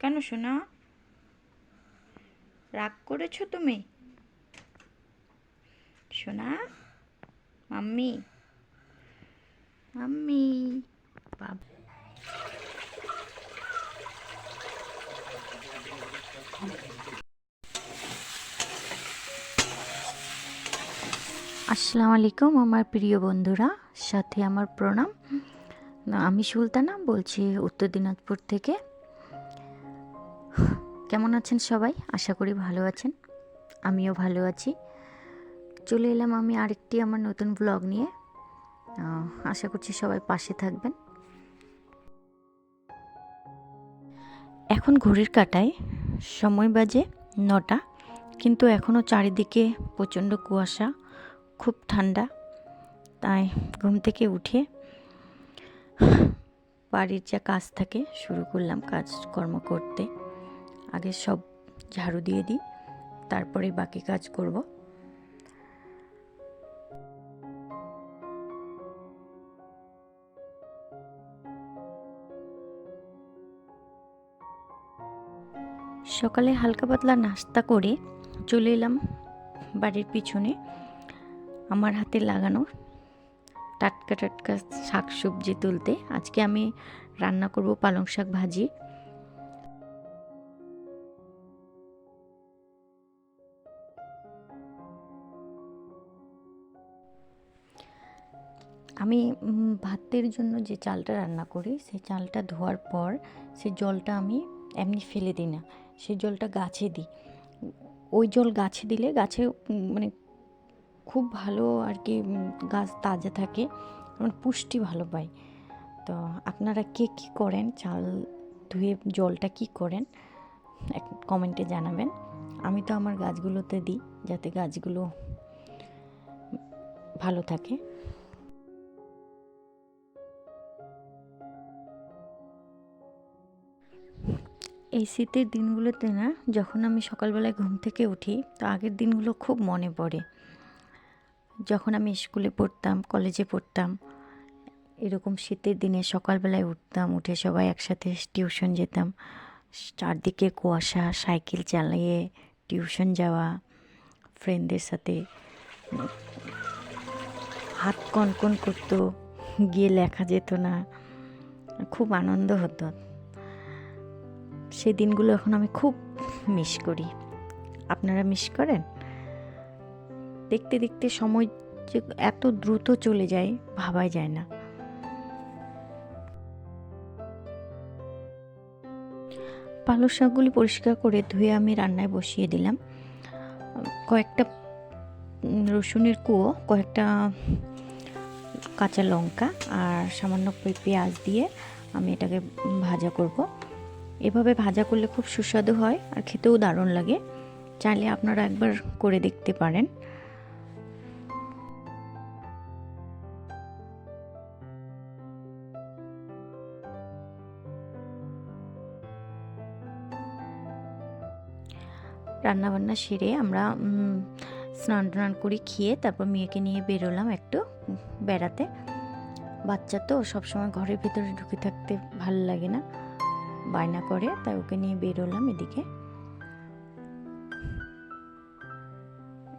কেন শোনা রাগ করেছ তুমি? শোনা মাম্মি? মাম্মি? আসসালামু আলাইকুম আমার প্রিয় বন্ধুরা, সাথে আমার প্রণাম। আমি সুলতানা, বলছি উত্তর দিনাজপুর থেকে। কেমন আছেন সবাই? আশা করি ভালো আছেন। আমিও ভালো আছি। চলে এলাম আমি আরেকটি আমার নতুন ব্লগ নিয়ে। আশা করছি সবাই পাশে থাকবেন। এখন ঘড়ির কাটায়, সময় বাজে নটা, কিন্তু এখনও চারিদিকে প্রচণ্ড কুয়াশা, খুব ঠান্ডা। তাই ঘুম থেকে উঠে বাড়ির যা কাজ থাকে, শুরু করলাম কাজকর্ম করতে। আগে সব ঝাড়ু দিয়ে দিই, তারপরে বাকি কাজ করব। সকালে হালকা পাতলা নাস্তা করে চলে এলাম বাড়ির পিছনে, আমার হাতে লাগানো টাটকা টাটকা শাক সবজি তুলতে। আজকে আমি রান্না করব পালং শাক ভাজি। আমি ভাতের জন্য যে চালটা রান্না করি, সেই চালটা ধোয়ার পর সেই জলটা আমি এমনি ফেলে দিই না। সেই জলটা গাছে দিই। ওই জল গাছে দিলে গাছে মানে খুব ভালো আর কি গাছ তাজা থাকে মানে পুষ্টি ভালো পায় তো আপনারা কে কী করেন, চাল ধুয়ে জলটা কি করেন, এক কমেন্টে জানাবেন। আমি তো আমার গাছগুলোতে দিই, যাতে গাছগুলো ভালো থাকে। এই শীতের দিনগুলোতে না, যখন আমি সকালবেলায় ঘুম থেকে উঠি, তো আগের দিনগুলো খুব মনে পড়ে। যখন আমি স্কুলে পড়তাম, কলেজে পড়তাম, এরকম শীতের দিনে সকালবেলায় উঠতাম, উঠে সবাই একসাথে টিউশন যেতাম। চারদিকে কুয়াশা, সাইকেল চালিয়ে টিউশন যাওয়া ফ্রেন্ডদের সাথে হাত কনকন করতো, গিয়ে লেখা যেত না, খুব আনন্দ হতো। সেই দিনগুলো এখন আমি খুব মিস করি। আপনারা মিস করেন? দেখতে দেখতে সময় যে এত দ্রুত চলে যায়, ভাবাই যায় না। পালক শাকগুলি পরিষ্কার করে ধুয়ে আমি রান্নায় বসিয়ে দিলাম। কয়েকটা রসুনের কুয়ো, কয়েকটা কাঁচা লঙ্কা আর সামান্য পেঁয়াজ দিয়ে আমি এটাকে ভাজা করব। এভাবে ভাজা করলে খুব সুস্বাদু হয় আর খেতেও দারুণ লাগে। চাইলে আপনারা একবার করে দেখতে পারেন। রান্নাবান্না সেরে আমরা স্নান টান করে খেয়ে তারপর মেয়েকে নিয়ে বেরোলাম একটু বেড়াতে। বাচ্চা তো সবসময় ঘরের ভিতরে ঢুকে থাকতে ভালো লাগে না। বায়না করে, তাই ওকে নিয়ে বেরোলাম এদিকে।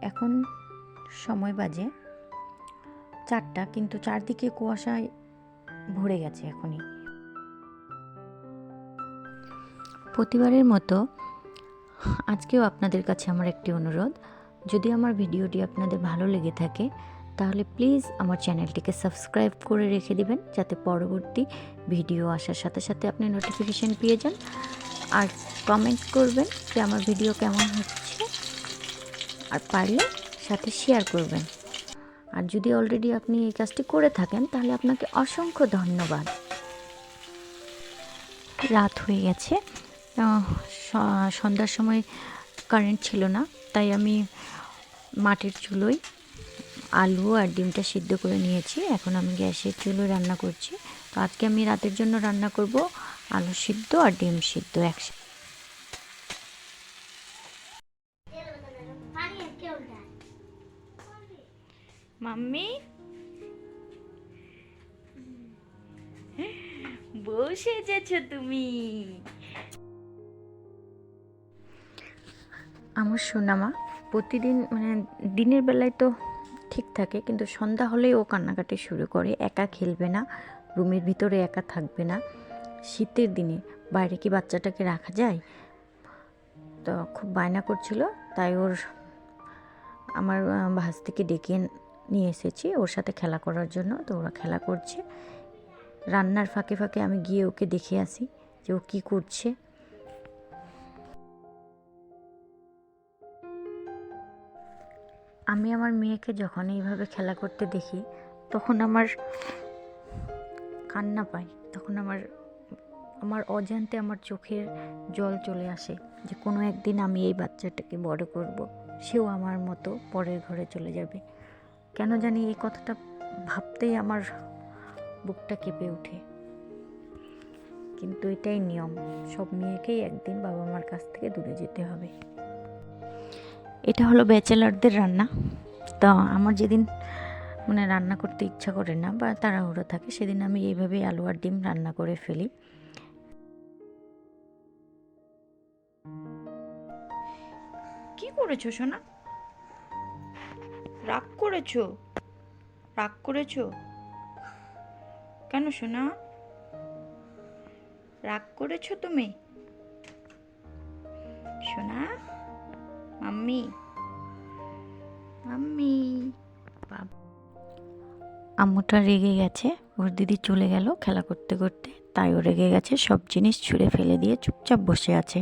এখন সময় বাজে চারটা, কিন্তু চারদিকে কুয়াশায় ভরে গেছে এখনই। প্রতিবারের মতো আজকেও আপনাদের কাছে আমার একটি অনুরোধ। যদি আমার ভিডিওটি আপনাদের ভালো লেগে থাকে তাহলে প্লিজ আমার চ্যানেলটিকে সাবস্ক্রাইব করে রেখে দিবেন, যাতে পরবর্তী ভিডিও আসার সাথে সাথে আপনি নোটিফিকেশান পেয়ে যান। আর কমেন্ট করবেন যে আমার ভিডিও কেমন হচ্ছে, আর পারলে সাথে শেয়ার করবেন। আর যদি অলরেডি আপনি এই কাজটি করে থাকেন, তাহলে আপনাকে অসংখ্য ধন্যবাদ। রাত হয়ে গেছে। সন্ধ্যার সময় কারেন্ট ছিল না, তাই আমি মাটির চুলোয় আলু আর ডিমটা সিদ্ধ করে নিয়েছি। এখন আমি গ্যাসের চুলোয় রান্না করছি। তো আজকে আমি রাতের জন্য রান্না করব আলু সিদ্ধ আর ডিম সিদ্ধ একসাথে মাম্মি? বসে যেছ তুমি? আমার সোনামা প্রতিদিন মানে দিনের বেলায় তো ঠিক থাকে কিন্তু সন্ধ্যা হলেই ও কান্নাকাটি শুরু করে। একা খেলবে না রুমের ভিতরে একা থাকবে না। শীতের দিনে বাইরে কি বাচ্চাটাকে রাখা যায়? তো খুব বায়না করছিল তাই ওর আমার আহ, ভাস্তিকে ডেকে নিয়ে এসেছি ওর সাথে খেলা করার জন্য। তো ওরা খেলা করছে। রান্নার ফাঁকে ফাঁকে আমি গিয়ে ওকে দেখে আসি যে ও কী করছে। আমি আমার মেয়েকে যখন এইভাবে খেলা করতে দেখি, তখন আমার কান্না পাই। তখন আমার আমার অজান্তে আমার চোখের জল চলে আসে যে কোনো একদিন আমি এই বাচ্চাটাকে বড় করব। সেও আমার মতো পরের ঘরে চলে যাবে। কেন জানি এই কথাটা ভাবতেই আমার বুকটা কেঁপে ওঠে। কিন্তু এটাই নিয়ম। সব মেয়েকেই একদিন বাবা মার কাছ থেকে দূরে যেতে হবে। এটা হলো ব্যাচেলারদের রান্না। তো আমার যেদিন মানে রান্না করতে ইচ্ছা করে না বা তাড়াহুড়ো থাকে, সেদিন আমি এইভাবেই আলু আর ডিম রান্না করে ফেলি। কি করেছ সোনা? রাগ করেছ? রাগ করেছ? কেন সোনা? রাগ করেছ তুমি? সোনা? মাম্মি মাম্মি আম্মুটা রেগে গেছে, ওর দিদি চলে গেল খেলা করতে করতে, তাই ও রেগে গেছে, সব জিনিস ছুঁড়ে ফেলে দিয়ে চুপচাপ বসে আছে।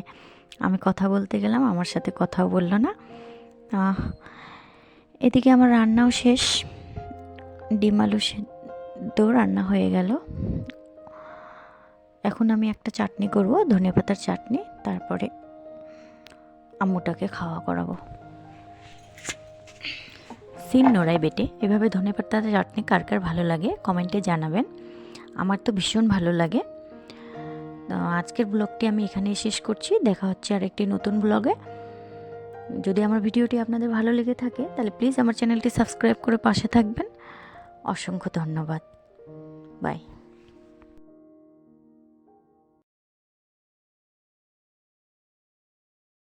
আমি কথা বলতে গেলাম, আমার সাথে কথাও বলল না। এদিকে আমার রান্নাও শেষ। ডিম আলু সেদ্ধ রান্না হয়ে গেল। এখন আমি একটা চাটনি করব ধনে পাতার চাটনি, তারপরে আম্মুটাকে খাওয়া করাবো। সিম নোড়াই বেটে, এভাবে ধনে পাতার চাটনি কার কার ভালো লাগে কমেন্টে জানাবেন। আমার তো ভীষণ ভালো লাগে। আজকের ব্লগটি আমি এখানেই শেষ করছি। দেখা হচ্ছে আর একটি নতুন ব্লগে। যদি আমার ভিডিওটি আপনাদের ভালো লেগে থাকে, তাহলে প্লিজ আমার চ্যানেলটি সাবস্ক্রাইব করে পাশে থাকবেন। অসংখ্য ধন্যবাদ। বাই।